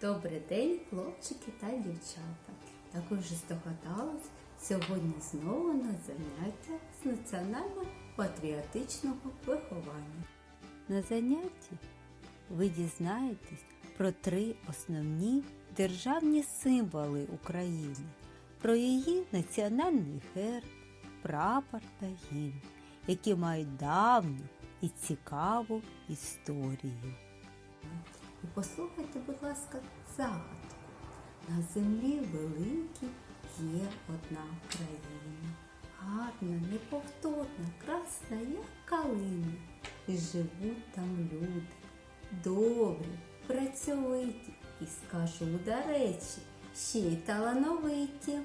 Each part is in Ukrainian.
Добрий день, хлопчики та дівчата. Ви вже сьогодні знову на заняття з національно-патріотичного виховання. На занятті ви дізнаєтесь про три основні державні символи України, про її національний герб, прапор та гімн, які мають давню і цікаву історію. І послухайте, будь ласка, загадку. На землі великій є одна країна. Гарна, неповторна, красна, як калина. І живуть там люди. Добрі, працьовиті і скажу до речі, ще й талановиті.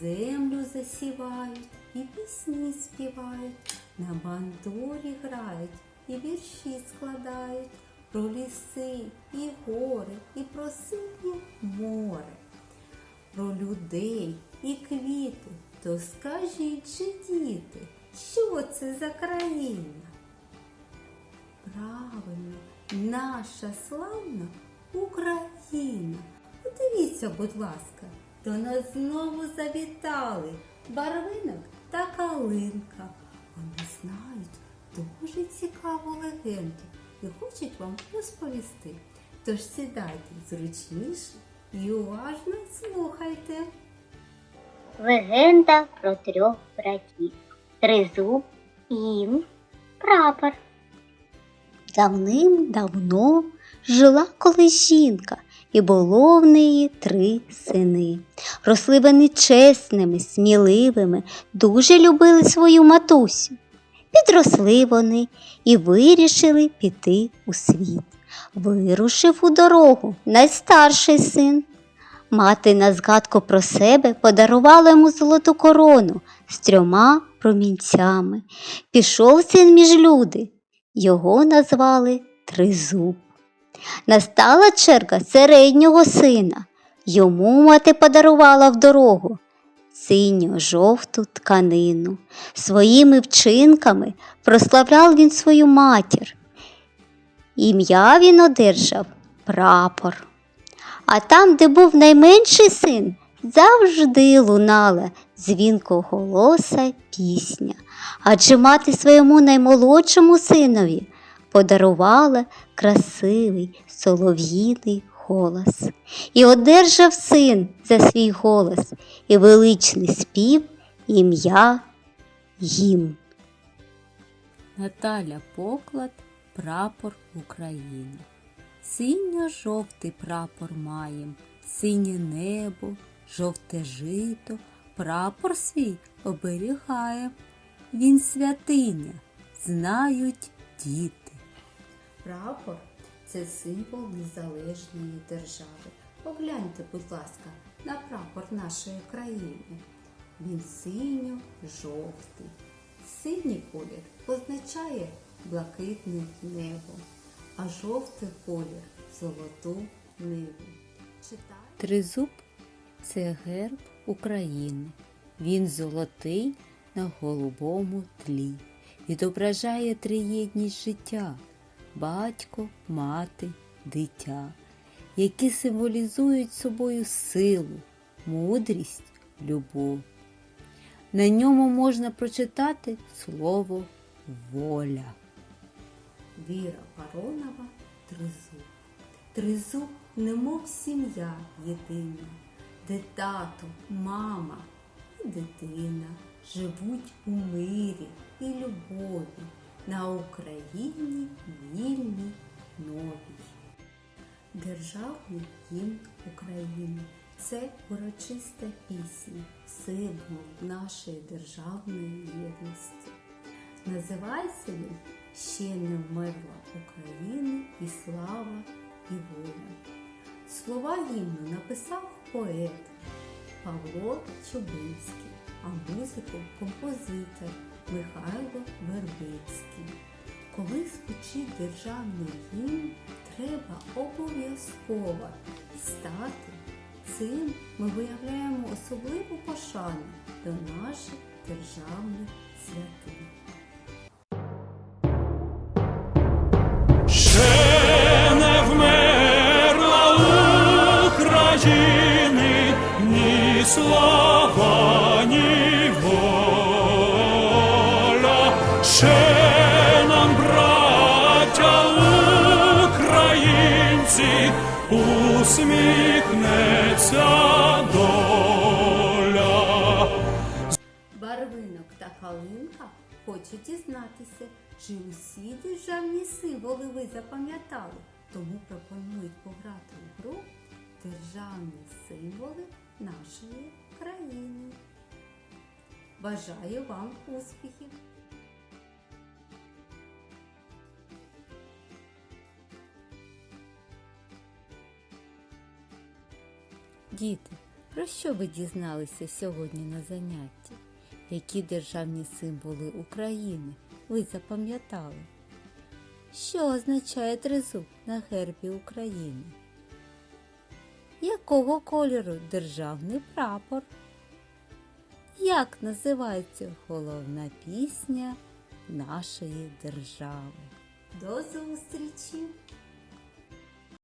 Землю засівають і пісні співають, на бандурі грають і вірші складають про ліси і гори, і про синє море, про людей і квіти. То скажіть же, діти, що це за країна? Правильно, наша славна Україна. Подивіться, будь ласка, до нас знову завітали барвинок та калинка. Вони знають дуже цікаву легенду і хочуть вам розповісти. Тож сідайте зручніше і уважно слухайте. Легенда про трьох братів. Тризуб, їм, прапор. Давним-давно жила колись жінка, і було в неї три сини. Росли вони чесними, сміливими, дуже любили свою матусю. Підросли вони і вирішили піти у світ. Вирушив у дорогу найстарший син. Мати на згадку про себе подарувала йому золоту корону з трьома промінцями. Пішов син між люди. Його назвали Тризуб. Настала черга середнього сина. Йому мати подарувала в дорогу синьо-жовту тканину. Своїми вчинками прославляв він свою матір. Ім'я він одержав прапор. А там, де був найменший син, завжди лунала дзвінкоголоса пісня. Адже мати своєму наймолодшому синові подарувала красивий солов'їний голос. І одержав син за свій голос і величний спів ім'я гімн. Наталя Поклад прапор України. Синьо-жовтий прапор маєм, синє небо, жовте жито, прапор свій оберігає. Він святиня, знають діти. Прапор це символ незалежної держави. Погляньте, будь ласка, на прапор нашої країни. Він синьо-жовтий. Синій колір позначає блакитне небо, а жовтий колір золоту ниву. Тризуб це герб України. Він золотий на голубому тлі. Відображає триєдність життя батько, мати, дитя, які символізують собою силу, мудрість, любов. На ньому можна прочитати слово воля. Віра Паронова Тризуб. Тризуб, немов сім'я єдина, де тато, мама і дитина живуть у мирі і любові на Україні вільній новій. Державний гімн України це урочиста пісня, символ нашої державної єдності. Називається він Ще не вмерла України і слава, і воля. Слова гімну написав поет Павло Чубинський, а музику композитор Михайло Вербицький. Коли звучить державний гімн, треба обов'язково стати. Цим ми виявляємо особливу пошану до наших державних святих. Слава! Усміхнеться доля. Барвинок та калинка хочуть дізнатися, чи усі державні символи ви запам'ятали. Тому пропонують пограти у гру державні символи нашої країни. Бажаю вам успіхів! Діти, про що ви дізналися сьогодні на занятті? Які державні символи України ви запам'ятали? Що означає тризуб на гербі України? Якого кольору державний прапор? Як називається головна пісня нашої держави? До зустрічі!